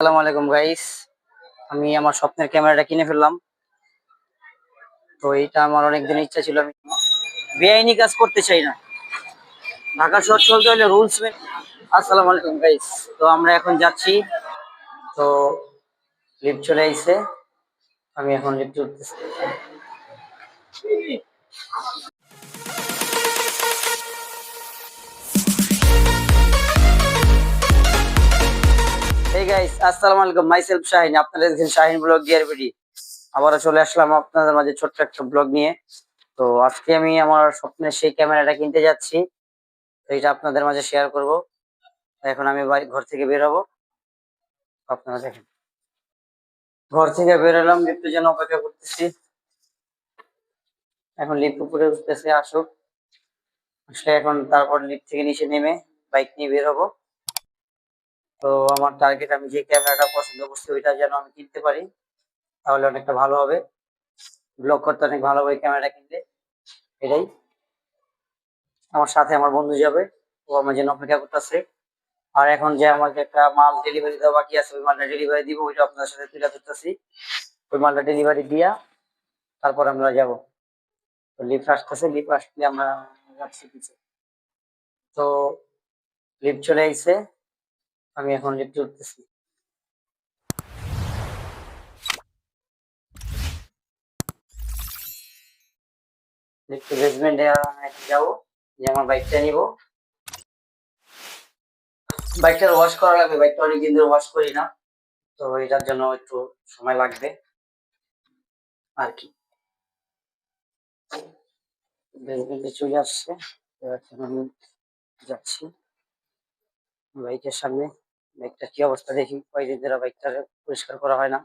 আসসালামু আলাইকুম গাইস আমি আমার স্বপ্নের ক্যামেরাটা কিনে ফেললাম। তো এটা আমার অনেক ইচ্ছা ছিল, আমি বেআইনি কাজ করতে চাই না। ঢাকা শহর চলতে হলে রুলস আসসালামু আলাইকুম গাইস তো আমরা এখন যাচ্ছি। তো লিফট চলে আইছে। আমি এখন লিফট উঠতেছি। গাইস আসসালামু আলাইকুম। মাইসেলফ শাহিন, আপনারা দেখছেন শাহিন ব্লগ গিয়ার বিডি আবারও চলে আসলাম আপনাদের মাঝে ছোট্ট একটা ব্লগ নিয়ে। তো আজকে আমি আমার স্বপ্নের সেই ক্যামেরাটা কিনতে যাচ্ছি। তো এটা আপনাদের মাঝে শেয়ার করব। এখন আমি ঘর থেকে বের হব। আপনারা দেখেন। ঘর থেকে বের হলাম লিফটের জন্য অপেক্ষা করতেছি। এখন লিফট উপরে উঠতেছে, আসুক। আসলে এখন তারপর লিফট থেকে নিচে নেমে বাইক নিয়ে বের হব। তো আমার টার্গেট আমি যে ক্যামেরাটা পছন্দ করছি, ওইটা যেন আমি কিনতে পারি, তাহলে অনেকটা ভালো হবে। ব্লগ করতে অনেক ভালো হবে ক্যামেরাটা কিনলে, এটাই। আমার সাথে আমার বন্ধু যাবে, ও আমার জন্য অপেক্ষা করতেছে। আর এখন যে আমাকে একটা মাল ডেলিভারি দেওয়া বাকি আছে, ওই মালটা ডেলিভারি দিব, ওইটা আপনার সাথে তুলে ধরতেছি। ওই মালটা ডেলিভারি দিয়া তারপর আমরা যাব। তো লিফট আসতেছে লিফট আসলে আমরা যাচ্ছি কিছু তো লিফট চলে আইছে। আমি এখন লিফট উঠতেছি লিফট বেসমেন্টে যাব যে আমার বাইকটা নিব। বাইকটা ওয়াশ করা লাগবে বাইকটা অনেকদিন ধরে ওয়াশ করি না। তো এটার জন্য একটু সময় লাগবে। আর কি। বেসমেন্টে চলে আসছে এখন আমি যাচ্ছি। বাইকের সামনে। বাইকটা কি অবস্থা দেখি? কয়েকদিন ধরে বাইকটা পরিষ্কার করা হয় না।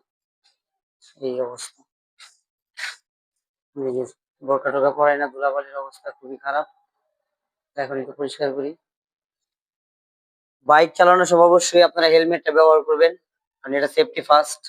এই অবস্থা। বোরকা টোকা পড়ায় না, ধুলাবালির অবস্থা খুবই খারাপ। এখন একটু পরিষ্কার করি। বাইক চালানোর সব অবশ্যই আপনারা হেলমেটটা ব্যবহার করবেন, কারণ এটা সেফটি ফার্স্ট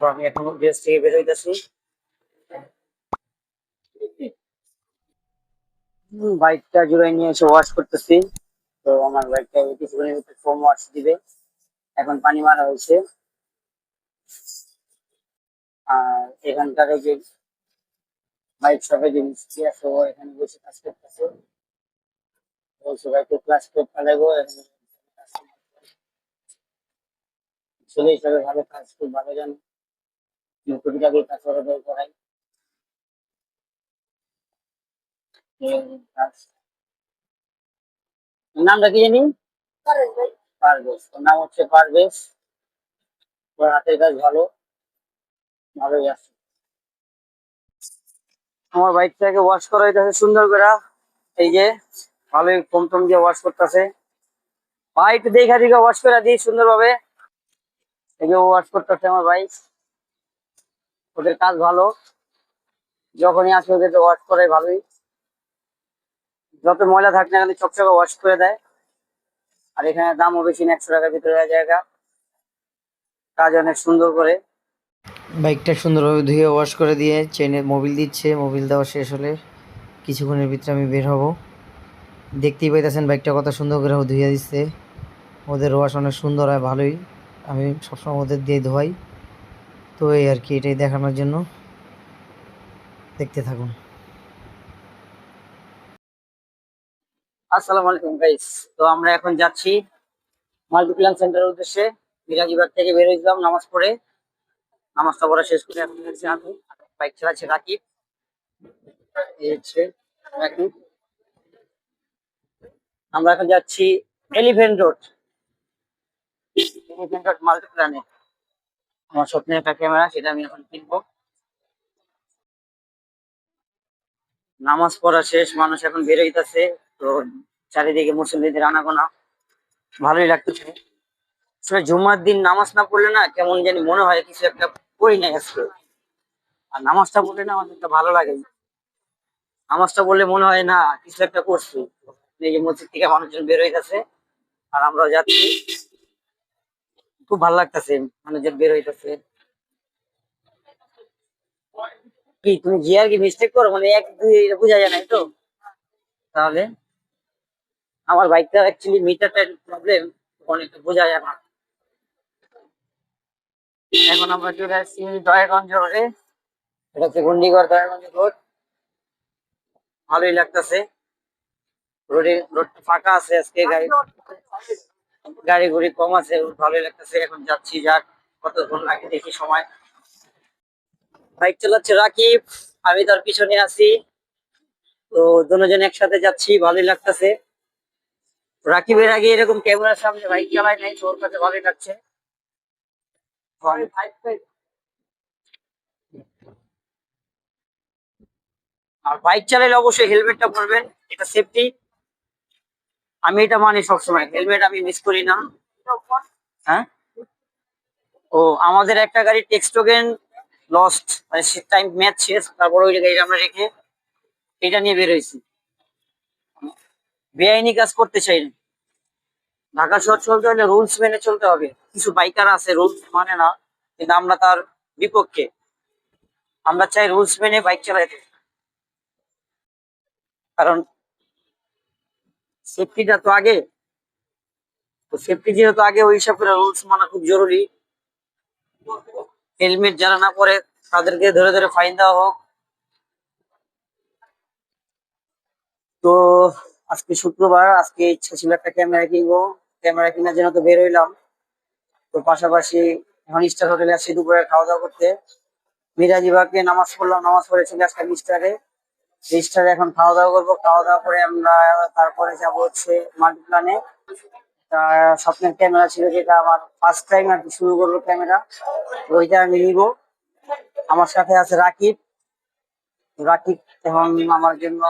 তো আমি এখন ড্রেস থেকে বের হইতেছি। বাইকটা জুড়ে নিয়ে এসে ওয়াশ করতেছি। তো আমার বাইকটা কিছুক্ষণের ভিতরে ফোম ওয়াশ দিবে। এখন পানি মারা হয়েছে। আর এখানকার যে বাইক শপে যে মিস্ত্রি আছে, ও এখানে বসে কাজ করতেছে। বলছে বাইকে ক্লাস ফেলাইবো ছেলে হিসাবে ভালো কাজ, খুব ভালো জানে টুকিটাকি কাজ করে দেয় করাই কাজ নামটা কি জানি? পারভেজ। ওর নাম হচ্ছে পারভেজ। ওর হাতের কাজ ভালো। ভালোই আছে। আমার বাইকটাকে ওয়াশ করা হইতেছে সুন্দর করে। এই যে, ভালোই কম টম দিয়ে ওয়াশ করতেছে। বাইক দেখা দিকে ওয়াশ করে দিই সুন্দরভাবে। এই যে ওয়াশ করতেছে আমার বাইক। ওদের কাজ ভালো। যখনই আসে ওদের ওয়াশ করে ভালোই। যত ময়লা থাক না কেন চকচকে ওয়াশ করে দেয়। আর এখানে দামও বেশি না, একশো টাকার ভিতরে জায়গা কাজ অনেক সুন্দর করে। বাইকটা সুন্দরভাবে ধুয়ে ওয়াশ করে দিয়ে চেনে মোবিল দিচ্ছে মোবিল দেওয়া শেষ হলে কিছুক্ষণের ভিতরে আমি বের হব। দেখতেই পাইতেছেন বাইকটা কত সুন্দর করে ধুয়ে দিচ্ছে। ওদের ওয়াশ অনেক সুন্দর হয় ভালোই। আমি সবসময় ওদের দিয়ে ধোয়াই। তো এই আর কি, এটাই দেখানোর জন্য। দেখতে থাকুন। আসসালামু আলাইকুম গাইস তো আমরা এখন যাচ্ছি মাল্টিপ্লান সেন্টারের উদ্দেশ্যে। মিরাজিবাগ থেকে বের হয়েছিলাম নামাজ পড়ে। নামাজটা পড়া শেষ করে এখন যাচ্ছি আমি। বাইক চালাচ্ছে রাকিব। এই হচ্ছে রাকিব। আমরা এখন যাচ্ছি এলিফেন্ট রোড এলিফেন্ট রোড মাল্টিপ্লানে আমার স্বপ্নের একটা ক্যামেরা, সেটা আমি এখন কিনবো। নামাজ পড়া শেষ, মানুষ এখন বের হইতাছে, তো চারিদিকে মুসলিমদের আনাগোনা। ভালোই লাগতেছে। আসলে জুম্মার দিন নামাজ না পড়লে না কেমন জানি মনে হয়, কিছু একটা করি না আজকে আর নামাজটা পড়লে না আমার একটা ভালো লাগে। নামাজটা পড়লে মনে হয় না, কিছু একটা করছি। এই যে মসজিদ থেকে মানুষজন বের হইতেছে, আর আমরাও যাচ্ছি। খুব ভালো লাগতেছে, মানুষজন বের হইতেছে। কি, তুমি গিয়ার কি মিস্টেক করো? মানে এক, দুই, এটা বোঝা যায় না তো? তাহলে, আমার বাইকটা অ্যাকচুয়ালি মিটারটা প্রবলেম অনেকটা বোঝা যায় না এখন আমরা চলে আসছি দয়াগঞ্জ রোডে। এটা হচ্ছে গুন্ডিগড় দয়াগঞ্জ রোড। ভালোই লাগতেছে। রোডে রোডটা ফাঁকা আছে আজকে গাড়ি গাড়ি গুড়ি কম আছে ভালোই লাগতেছে। এখন যাচ্ছি, যাক, কতক্ষণ লাগে দেখি সময়। বাইক চালাচ্ছে রাকিব, আমি তার পিছনে আছি। তো দুজন একসাথে যাচ্ছি, ভালোই লাগতেছে। রাকিবের আগে এরকম ক্যামেরার সামনে বাইক চালায় নাই তোর কাছে ভালোই লাগছে। আর বাইক চালালে অবশ্যই হেলমেটটা পরবেন, এটা সেফটি আমি এটা মানি সবসময় হেলমেট আমি মিস করি না। হ্যাঁ? ও, আমাদের একটা গাড়ি টেক্সটোগেন লস্ট মানে টাইম ম্যাচ শেষ, তারপর ওই গাড়িটা আমরা রেখে এটা নিয়ে বের হয়েছি। বেআইনি কাজ করতে চাই না। ঢাকা শহর চলতে হলে রুলস মেনে চলতে হবে। কিছু বাইকার আছে রুলস মানে না, কিন্তু আমরা তার বিপক্ষে। আমরা চাই রুলস মেনে বাইক চালাতে। কারণ সেফটিটা তো আগে। তো সেফটি যেহেতু আগে, ওই হিসাব করে রুলস মানা খুব জরুরি। হেলমেট যারা না পরে, তাদেরকে ধরে ধরে ফাইন দেওয়া হোক। তো আজকে শুক্রবার, আজকে ইচ্ছা ছিল একটা ক্যামেরা কিনবো। ক্যামেরা কেনার জন্য তো বের হইলাম। তো পাশাপাশি এখন স্টার হোটেলে আসছি দুপুরে খাওয়া দাওয়া করতে মিরাজিবাকে নামাজ পড়লাম, নামাজ পড়ে চলে আসলাম স্টারে স্টারে এখন খাওয়া দাওয়া করব। খাওয়া দাওয়া করে আমরা তারপরে যাব হচ্ছে মাল্টিপ্লানে স্বপ্নের ক্যামেরা ছিল যেটা আমার ফার্স্ট টাইম আর শুরু করব ক্যামেরা ওইটা আমি নিব। আমার সাথে আছে রাকিব। রাকিব এখন আমার জন্য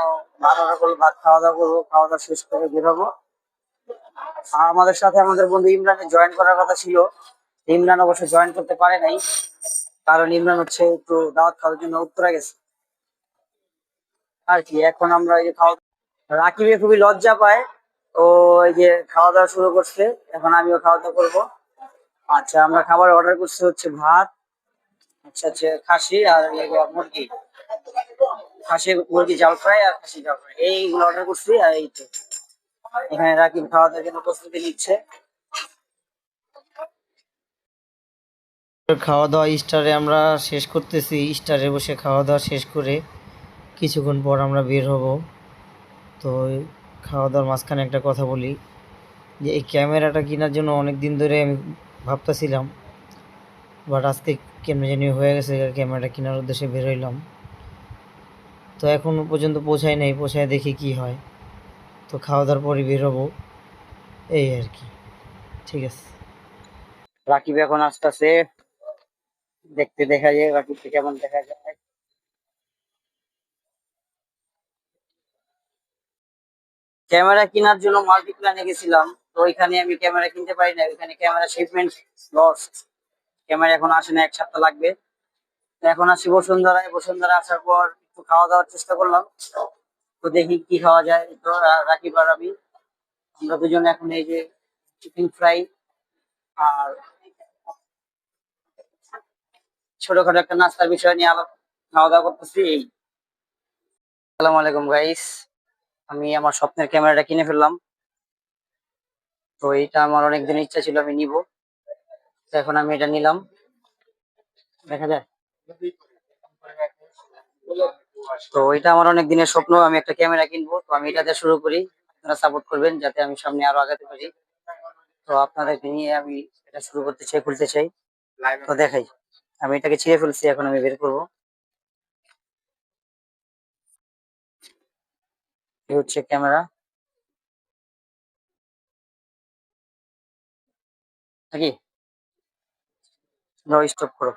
ভালো করে ভাত খাওয়া দাওয়া করব, খাওয়া দাওয়া শেষ করে বেরোবো আর আমাদের সাথে আমাদের বন্ধু ইমরানে জয়েন করার কথা ছিল। ইমরান অবশ্য জয়েন করতে পারে নাই। কারণ ইমরান হচ্ছে একটু দাওয়াত খাওয়ার জন্য উত্তরা গেছে। আর কি, এখন আমরা এই যে খাওয়া রাকিবে খুবই লজ্জা পায়, ও এই যে খাওয়া দাওয়া শুরু করছে, এখন আমিও খাওয়া দাওয়া করব। আচ্ছা আমরা খাবার অর্ডার করছি হচ্ছে ভাত আচ্ছা আচ্ছা খাসি আর মুরগি। খাসি, মুরগি জাল ফ্রাই আর খাসি জাল ফ্রাই এইগুলো অর্ডার করছি আর এই তো। এখানে রাকিব খাওয়া দাওয়ার জন্য প্রস্তুতি নিচ্ছে। খাওয়া দাওয়া স্টারে আমরা শেষ করতেছি, স্টারে বসে খাওয়া দাওয়া শেষ করে কিছুক্ষণ পর আমরা বের হব। তো খাওয়া দাওয়ার মাঝখানে একটা কথা বলি যে, এই ক্যামেরাটা কেনার জন্য অনেক দিন ধরে আমি ভাবতেছিলাম, বাট আজকে কেমন জানি হয়ে গেছে ক্যামেরাটা কেনার উদ্দেশ্যে বের হইলাম। তো এখন পর্যন্ত পৌঁছায় নাই পৌঁছায় দেখি কি হয়। তো খাওয়া দাওয়ার পরে বের হব, এই আর কি। ঠিক আছে। রাকিব এখন আসতেছে, দেখতে দেখা যায়, রাকিবকে কেমন দেখা যায়? ক্যামেরা কেনার জন্য মাল্টিপ্লানে গেছিলাম। তো ওইখানে আমি ক্যামেরা কিনতে পারি না ওইখানে ক্যামেরা শিপমেন্ট লস্ট ক্যামেরা এখন আসে না, এক সপ্তাহ লাগবে। এখন আসি বসুন্ধরায়। বসুন্ধরা আসার পর একটু খাওয়া দাওয়ার চেষ্টা করলাম। তো দেখি কি খাওয়া যায়। তো রাকিব আর আমি, আমরা দুজন এখন এই যে চিকেন ফ্রাই আর ছোটখাটো একটা নাস্তার বিষয় নিয়ে আলাপ খাওয়া দাওয়া করতেছি। এই। আসসালামু আলাইকুম গাইস আমি আমার স্বপ্নের ক্যামেরাটা কিনে ফেললাম। তো এটা আমার অনেক দিন ইচ্ছা ছিল, আমি নিব। তো এখন আমি এটা নিলাম। দেখা যায়। তো এটা আমার অনেক দিনের স্বপ্ন, আমি একটা ক্যামেরা কিনবো। তো আমি এটাতে শুরু করি। আপনারা সাপোর্ট করবেন যাতে আমি সামনে আরও আগাতে পারি। তো আপনাদেরকে নিয়ে আমি এটা শুরু করতে চাই, খুলতে চাই। তো দেখাই। আমি এটাকে ছিঁড়ে ফেলছি, এখন আমি বের করব। এই হচ্ছে ক্যামেরা নাকি স্টপ করো